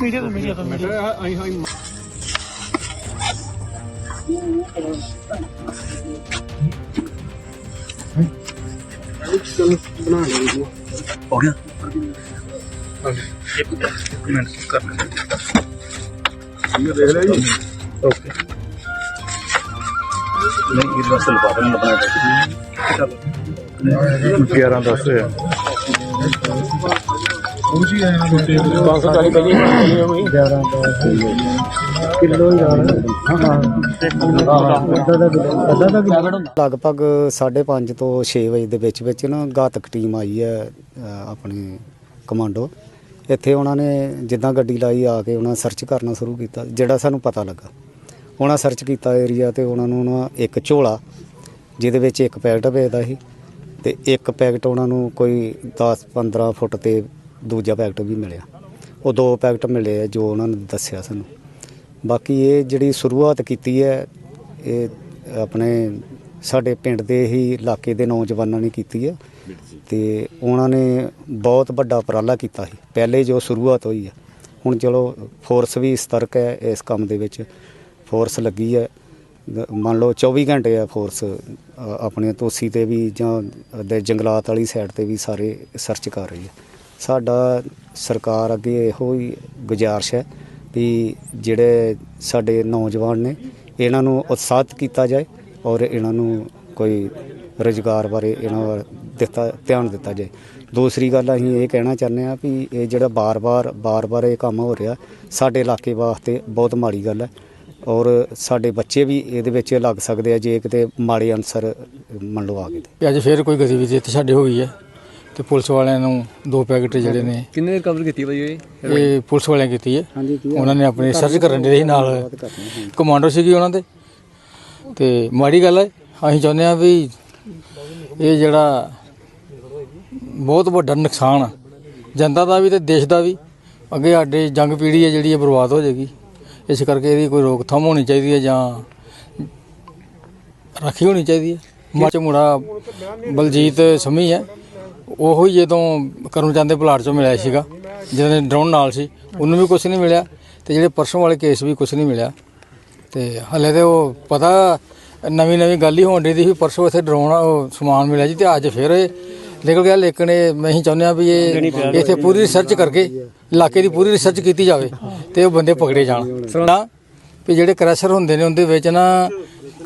Media ਤੋਂ media ਤੋਂ media ਆਈ high ਚਲੋ ਬਣਾ ਲਈ ਹੋ ਗਿਆ ਇੱਕ ਮਿੰਟ ਕਰ ਇਹ ਦੇਖ ਲਿਆ ਜੀ ਓਕੇ ਨਹੀਂ ਇਹ ਰਸਲ ਬਾਦਲ ਨੇ ਬਣਾਇਆ ਚਲੋ 11 10 ਹੈ ਉਹ ਜੀ ਆਇਆ ਨਾ ਟੇਬਲ 540 ਪਹਿਲੀ ਹੋਣੀ 11 ਕਿਲੋ ਹੀ ਜਾਣਾ। ਹਾਂ ਲਗਭਗ 5:30 ਤੋਂ 6 ਵਜੇ ਦੇ ਵਿੱਚ ਵਿੱਚ ਨਾ ਘਾਤਕ ਟੀਮ ਆਈ ਹੈ ਆਪਣੀ ਕਮਾਂਡੋ। ਇੱਥੇ ਉਹਨਾਂ ਨੇ ਜਿੱਦਾਂ ਗੱਡੀ ਲਾਈ ਆ ਕੇ ਉਹਨਾਂ ਸਰਚ ਕਰਨਾ ਸ਼ੁਰੂ ਕੀਤਾ ਜਿਹੜਾ ਸਾਨੂੰ ਪਤਾ ਲੱਗਾ। ਉਹਨਾਂ ਸਰਚ ਕੀਤਾ ਏਰੀਆ ਤੇ ਉਹਨਾਂ ਨੂੰ ਨਾ ਇੱਕ ਝੋਲਾ ਜਿਹਦੇ ਵਿੱਚ ਇੱਕ ਪੈਕਟ ਵੇਚਦਾ ਸੀ। ਤੇ ਇੱਕ ਪੈਕਟ ਉਹਨਾਂ ਨੂੰ ਕੋਈ 10 15 ਫੁੱਟ ਤੇ ਦੂਜਾ ਪੈਕਟ ਵੀ ਮਿਲਿਆ। ਉਹ ਦੋ ਪੈਕਟ ਮਿਲੇ ਆ ਜੋ ਉਹਨਾਂ ਨੇ ਦੱਸਿਆ ਸਾਨੂੰ। ਬਾਕੀ ਇਹ ਜਿਹੜੀ ਸ਼ੁਰੂਆਤ ਕੀਤੀ ਹੈ, ਇਹ ਆਪਣੇ ਸਾਡੇ ਪਿੰਡ ਦੇ ਹੀ ਇਲਾਕੇ ਦੇ ਨੌਜਵਾਨਾਂ ਨੇ ਕੀਤੀ ਹੈ। ਤੇ ਉਹਨਾਂ ਨੇ ਬਹੁਤ ਵੱਡਾ ਉਪਰਾਲਾ ਕੀਤਾ ਸੀ। ਪਹਿਲੇ ਜੋ ਸ਼ੁਰੂਆਤ ਹੋਈ ਹੈ, ਹੁਣ ਚਲੋ ਫੋਰਸ ਵੀ ਸਤਰਕ ਹੈ ਇਸ ਕੰਮ ਦੇ ਵਿੱਚ। ਫੋਰਸ ਲੱਗੀ ਹੈ। ਮੰਨ ਲਓ 24 ਘੰਟੇ ਆ ਫੋਰਸ ਆਪਣੇ ਤੋਸੀ ਤੇ ਵੀ ਜਾਂ ਦੇ ਜੰਗਲਾਤ ਵਾਲੀ ਸਾਈਡ ਤੇ ਵੀ ਸਾਰੇ ਸਰਚ ਕਰ ਰਹੀ ਹੈ ਸਾਡਾ ਸਰਕਾਰ ਅੱਗੇ ਇਹੋ ਹੀ ਗੁਜ਼ਾਰਿਸ਼ ਹੈ ਵੀ ਜਿਹੜੇ ਸਾਡੇ ਨੌਜਵਾਨ ਨੇ, ਇਹਨਾਂ ਨੂੰ ਉਤਸ਼ਾਹਿਤ ਕੀਤਾ ਜਾਏ ਔਰ ਇਹਨਾਂ ਨੂੰ ਕੋਈ ਰੁਜ਼ਗਾਰ ਬਾਰੇ ਇਹਨਾਂ ਵੱਲ ਦਿੱਤਾ, ਧਿਆਨ ਦਿੱਤਾ ਜਾਏ। ਦੂਸਰੀ ਗੱਲ ਅਸੀਂ ਇਹ ਕਹਿਣਾ ਚਾਹੁੰਦੇ ਹਾਂ ਵੀ ਇਹ ਜਿਹੜਾ ਬਾਰ-ਬਾਰ ਬਾਰ-ਬਾਰ ਇਹ ਕੰਮ ਹੋ ਰਿਹਾ, ਸਾਡੇ ਇਲਾਕੇ ਵਾਸਤੇ ਬਹੁਤ ਮਾੜੀ ਗੱਲ ਹੈ। ਔਰ ਸਾਡੇ ਬੱਚੇ ਵੀ ਇਹਦੇ ਵਿੱਚ ਲੱਗ ਸਕਦੇ ਆ ਜੇ ਕਿਤੇ ਮਾੜੇ ਅਨਸਰ ਮੰਨ ਲਓ ਆ ਗਏ ਤੇ। ਅੱਜ ਫੇਰ ਕੋਈ ਗਤੀਵਿਧੀ ਇੱਥੇ ਸਾਡੇ ਹੋ ਗਈ ਹੈ ਤੇ ਪੁਲਿਸ ਵਾਲਿਆਂ ਨੂੰ ਦੋ ਪੈਕੇਟ ਜਿਹੜੇ ਨੇ ਕਿੰਨੇ ਰਿਕਵਰ ਕੀਤੀ ਬਾਈ ਇਹ? ਇਹ ਪੁਲਿਸ ਵਾਲਿਆਂ ਕੀਤੀ ਹੈ। ਉਹਨਾਂ ਨੇ ਆਪਣੇ ਸਰਚ ਕਰਨ ਦੇ ਨਾਲ ਕਮਾਂਡੋ ਸੀਗੀ ਉਹਨਾਂ ਦੇ। ਤੇ ਮਾੜੀ ਗੱਲ ਹੈ ਅਸੀਂ ਚਾਹੁੰਦੇ ਹਾਂ ਵੀ ਇਹ ਜਿਹੜਾ ਬਹੁਤ ਵੱਡਾ ਨੁਕਸਾਨ ਆ। ਜਨਤਾ ਦਾ ਵੀ ਤੇ ਦੇਸ਼ ਦਾ ਵੀ। ਅੱਗੇ ਸਾਡੇ ਜੰਗ ਪੀੜ੍ਹੀ ਹੈ ਜਿਹੜੀ ਇਹ ਬਰਬਾਦ ਹੋ ਜਾਏਗੀ। ਇਸ ਕਰਕੇ ਇਹਦੀ ਕੋਈ ਰੋਕਥਾਮ ਹੋਣੀ ਚਾਹੀਦੀ ਹੈ ਜਾਂ ਰਾਖੀ ਹੋਣੀ ਚਾਹੀਦੀ ਹੈ। ਮਾਚ ਮੁੰਡਾ ਬਲਜੀਤ ਸਮੀ ਹੈ। ਉਹੋ ਹੀ ਜਦੋਂ ਕਰਮਚੰਦ ਦੇ ਪਲਾਟ ਚੋਂ ਮਿਲਿਆ ਸੀਗਾ ਜਿਹਦੇ ਡਰੋਨ ਨਾਲ ਸੀ, ਉਹਨੂੰ ਵੀ ਕੁਝ ਨਹੀਂ ਮਿਲਿਆ ਤੇ ਜਿਹੜੇ ਪਰਸੋਂ ਵਾਲੇ ਕੇਸ ਵੀ ਕੁਝ ਨਹੀਂ ਮਿਲਿਆ। ਤੇ ਹਲੇ ਤੇ ਉਹ ਪਤਾ ਨਵੀਂ ਨਵੀਂ ਗੱਲ ਹੀ ਹੋਣ ਡਈ ਸੀ ਪਰਸੋਂ ਇੱਥੇ ਡਰੋਨ ਸਮਾਨ ਮਿਲਿਆ ਜੀ ਤੇ ਅੱਜ ਫਿਰ ਇਹ ਨਿਕਲ ਗਿਆ ਲੇਕਿਨ ਇਹ ਮੈਂ ਹੀ ਚਾਹੁੰਦੇ ਵੀ ਇਹ ਇੱਥੇ ਪੂਰੀ ਰਿਸਰਚ ਕਰਕੇ ਇਲਾਕੇ ਦੀ ਪੂਰੀ ਰਿਸਰਚ ਕੀਤੀ ਜਾਵੇ ਤੇ ਉਹ ਬੰਦੇ ਪਕੜੇ ਜਾਣ। ਨਾ ਵੀ ਜਿਹੜੇ ਕ੍ਰੈਸ਼ਰ ਹੁੰਦੇ ਨੇ ਉਹਦੇ ਵਿੱਚ ਨਾ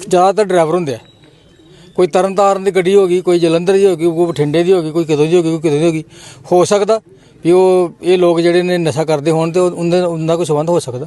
ਜ਼ਿਆਦਾਤਰ ਡਰਾਈਵਰ ਹੁੰਦੇ ਆ। ਕੋਈ ਤਰਨਤਾਰਨ ਦੀ ਗੱਡੀ ਹੋ ਗਈ ਕੋਈ ਜਲੰਧਰ ਦੀ ਹੋ ਗਈ ਕੋਈ ਬਠਿੰਡੇ ਦੀ ਹੋ ਗਈ ਕੋਈ ਕਿਤੋਂ ਦੀ ਹੋ ਗਈ ਕੋਈ ਕਿਤੋਂ ਦੀ ਹੋ ਗਈ ਹੋ ਸਕਦਾ ਵੀ ਉਹ ਇਹ ਲੋਕ ਜਿਹੜੇ ਨੇ ਨਸ਼ਾ ਕਰਦੇ ਹੋਣ ਤੇ ਉਹ- ਉਹਨਾਂ ਦਾ ਕੋਈ ਸੰਬੰਧ ਹੋ ਸਕਦਾ।